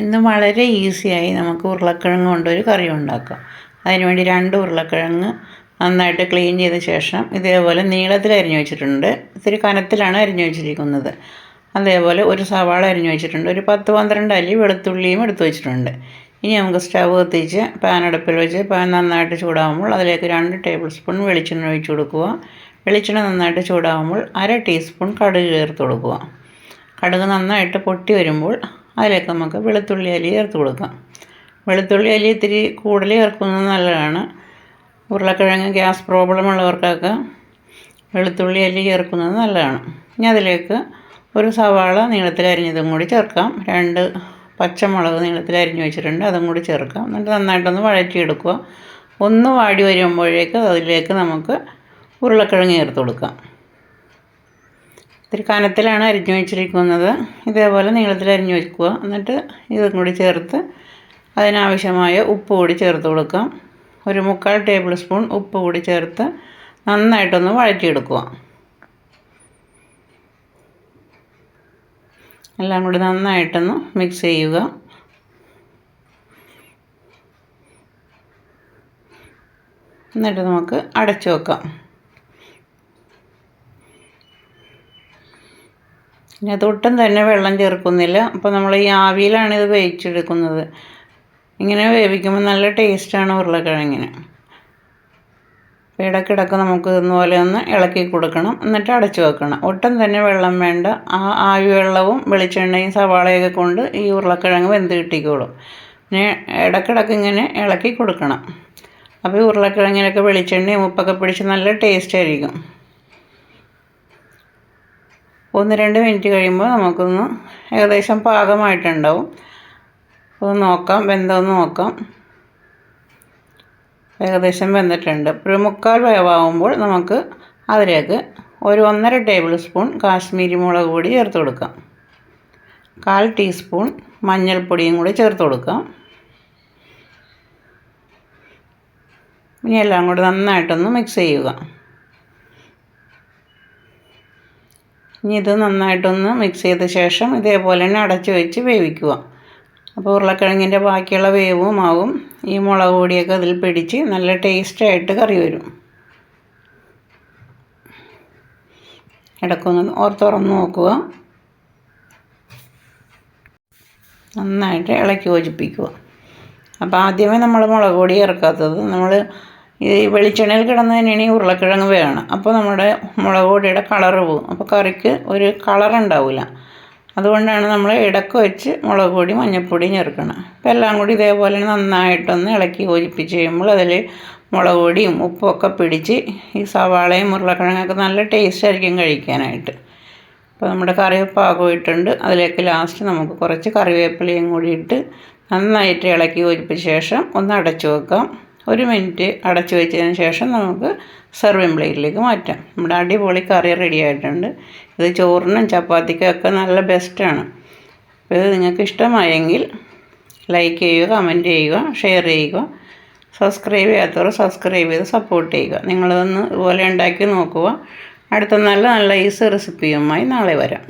ഇന്ന് വളരെ ഈസിയായി നമുക്ക് ഉരുളക്കിഴങ്ങ് കൊണ്ടൊരു കറി ഉണ്ടാക്കാം. അതിനുവേണ്ടി രണ്ട് ഉരുളക്കിഴങ്ങ് നന്നായിട്ട് ക്ലീൻ ചെയ്ത ശേഷം ഇതേപോലെ നീളത്തിൽ അരിഞ്ഞു വെച്ചിട്ടുണ്ട്. ഇത്തിരി കനത്തിലാണ് അരിഞ്ഞു വെച്ചിരിക്കുന്നത്. അതേപോലെ ഒരു സവാള അരിഞ്ഞു വെച്ചിട്ടുണ്ട്. ഒരു പത്ത് പന്ത്രണ്ട് അല്ലി വെളുത്തുള്ളിയും എടുത്തു വെച്ചിട്ടുണ്ട്. ഇനി നമുക്ക് സ്റ്റവ് കത്തിച്ച് പാൻ അടുപ്പിൽ വെച്ച് പാൻ നന്നായിട്ട് ചൂടാകുമ്പോൾ അതിലേക്ക് രണ്ട് ടേബിൾ സ്പൂൺ വെളിച്ചെണ്ണ ഒഴിച്ചു കൊടുക്കുക. വെളിച്ചെണ്ണ നന്നായിട്ട് ചൂടാകുമ്പോൾ അര ടീസ്പൂൺ കടുക് ചേർത്ത് കൊടുക്കുക. കടുക് നന്നായിട്ട് പൊട്ടി വരുമ്പോൾ അതിലേക്ക് നമുക്ക് വെളുത്തുള്ളി അലി ചേർത്ത് കൊടുക്കാം. വെളുത്തുള്ളി അലി ഇത്തിരി കൂടുതൽ ചേർക്കുന്നത് നല്ലതാണ്. ഉരുളക്കിഴങ്ങ് ഗ്യാസ് പ്രോബ്ലം ഉള്ളവർക്കൊക്കെ വെളുത്തുള്ളി അല്ലി ചേർക്കുന്നത് നല്ലതാണ്. ഇനി അതിലേക്ക് ഒരു സവാള നീളത്തിൽ അരിഞ്ഞതും കൂടി ചേർക്കാം. രണ്ട് പച്ചമുളക് നീളത്തിൽ അരിഞ്ഞു വെച്ചിട്ടുണ്ട് അതും കൂടി ചേർക്കാം. എന്നിട്ട് നന്നായിട്ടൊന്ന് വഴറ്റിയെടുക്കുക. ഒന്ന് വാടി വരുമ്പോഴേക്ക് അതിലേക്ക് നമുക്ക് ഉരുളക്കിഴങ്ങ് ചേർത്ത് കൊടുക്കാം. ഇത്തിരി കനത്തിലാണ് അരിഞ്ഞു വെച്ചിരിക്കുന്നത്. ഇതേപോലെ നീളത്തിൽ അരിഞ്ഞു വെക്കുക. എന്നിട്ട് ഇതും കൂടി ചേർത്ത് അതിനാവശ്യമായ ഉപ്പ് കൂടി ചേർത്ത് കൊടുക്കാം. ഒരു മുക്കാൽ ടേബിൾ സ്പൂൺ ഉപ്പ് കൂടി ചേർത്ത് നന്നായിട്ടൊന്ന് വഴറ്റിയെടുക്കുക. എല്ലാം കൂടി നന്നായിട്ടൊന്ന് മിക്സ് ചെയ്യുക. എന്നിട്ട് നമുക്ക് അടച്ചു വെക്കാം. പിന്നെ അതൊട്ടും തന്നെ വെള്ളം ചേർക്കുന്നില്ല. അപ്പോൾ നമ്മൾ ഈ ആവിയിലാണ് ഇത് വേവിച്ചെടുക്കുന്നത്. ഇങ്ങനെ വേവിക്കുമ്പോൾ നല്ല ടേസ്റ്റാണ് ഉരുളക്കിഴങ്ങിന്. ഇടക്കിടക്ക് നമുക്ക് ഇതുപോലെ ഒന്ന് ഇളക്കി കൊടുക്കണം. എന്നിട്ട് അടച്ചു വെക്കണം. ഒട്ടും തന്നെ വെള്ളം വേണ്ട. ആ ആവി വെള്ളവും വെളിച്ചെണ്ണയും സവാളയൊക്കെ കൊണ്ട് ഈ ഉരുളക്കിഴങ്ങ് വെന്ത് കിട്ടിക്കോളും. പിന്നെ ഇടക്കിടക്ക് ഇങ്ങനെ ഇളക്കി കൊടുക്കണം. അപ്പോൾ ഈ ഉരുളക്കിഴങ്ങിനൊക്കെ വെളിച്ചെണ്ണയും ഉപ്പൊക്കെ പിടിച്ച് നല്ല ടേസ്റ്റ് ആയിരിക്കും. ഒന്ന് രണ്ട് മിനിറ്റ് കഴിയുമ്പോൾ നമുക്കൊന്ന് ഏകദേശം പാകമായിട്ടുണ്ടാവും. അപ്പോൾ നോക്കാം വെന്തോന്ന് നോക്കാം. ഏകദേശം വെന്തിട്ടുണ്ട്. ഒരു മുക്കാൽ വേവാകുമ്പോൾ നമുക്ക് അതിലേക്ക് ഒരു ഒന്നര ടേബിൾ സ്പൂൺ കാശ്മീരി മുളക് പൊടി ചേർത്ത് കൊടുക്കാം. കാൽ ടീസ്പൂൺ മഞ്ഞൾപ്പൊടിയും കൂടി ചേർത്ത് കൊടുക്കാം. ഇനി എല്ലാം കൂടി നന്നായിട്ടൊന്ന് മിക്സ് ചെയ്യുക. ഇനി ഇത് നന്നായിട്ടൊന്ന് മിക്സ് ചെയ്ത ശേഷം ഇതേപോലെ തന്നെ അടച്ചു വെച്ച് വേവിക്കുക. അപ്പോൾ ഉരുളക്കിഴങ്ങിന്റെ ബാക്കിയുള്ള വേവും ആവും ഈ മുളക് പൊടിയൊക്കെ അതിൽ പിടിച്ച് നല്ല ടേസ്റ്റായിട്ട് കറി വരും. ഇടയ്ക്കൊന്ന് ഓർത്തുറന്ന് നോക്കുക. നന്നായിട്ട് ഇളക്കി യോജിപ്പിക്കുക. അപ്പോൾ ആദ്യമേ നമ്മൾ മുളക് പൊടി ഇറക്കാത്തത് നമ്മൾ ഈ വെളിച്ചെണ്ണയിൽ കിടന്ന് തന്നെയാണ് ഈ ഉരുളക്കിഴങ്ങ് വേണം. അപ്പോൾ നമ്മുടെ മുളക് പൊടിയുടെ കളറ് പോകും. അപ്പോൾ കറിക്ക് ഒരു കളർ ഉണ്ടാവില്ല. അതുകൊണ്ടാണ് നമ്മൾ ഇടയ്ക്ക് വെച്ച് മുളക് പൊടി മഞ്ഞൾപ്പൊടി ചേർക്കണം. അപ്പോൾ എല്ലാം കൂടി ഇതേപോലെ നന്നായിട്ടൊന്ന് ഇളക്കി യോജിപ്പിച്ച് കഴിയുമ്പോൾ അതിൽ മുളക് പൊടിയും ഉപ്പൊക്കെ പിടിച്ച് ഈ സവാളയും ഉരുളക്കിഴങ്ങൊക്കെ നല്ല ടേസ്റ്റ് ആയിരിക്കും കഴിക്കാനായിട്ട്. അപ്പോൾ നമ്മുടെ കറി പാകമായിട്ടുണ്ട്. അതിലേക്ക് ലാസ്റ്റ് നമുക്ക് കുറച്ച് കറിവേപ്പിലയും കൂടി ഇട്ട് നന്നായിട്ട് ഇളക്കി യോജിപ്പിച്ച ശേഷം ഒന്ന് അടച്ചു വെക്കാം. ഒരു മിനിറ്റ് അടച്ചു വെച്ചതിന് ശേഷം നമുക്ക് സെർവിങ് പ്ലേറ്റിലേക്ക് മാറ്റാം. നമ്മുടെ അടിപൊളി കറി റെഡി ആയിട്ടുണ്ട്. ഇത് ചോറിനും ചപ്പാത്തിക്കും ഒക്കെ നല്ല ബെസ്റ്റാണ് അപ്പോൾ ഇത് നിങ്ങൾക്ക് ഇഷ്ടമായെങ്കിൽ ലൈക്ക് ചെയ്യുക കമന്റ് ചെയ്യുക ഷെയർ ചെയ്യുക സബ്സ്ക്രൈബ് ചെയ്യാത്തവർ സബ്സ്ക്രൈബ് ചെയ്ത് സപ്പോർട്ട് ചെയ്യുക. നിങ്ങളിതൊന്ന് ഇതുപോലെ ഉണ്ടാക്കി നോക്കുക. അടുത്ത നല്ല നല്ല ഈസി റെസിപ്പിയുമായി നാളെ വരാം.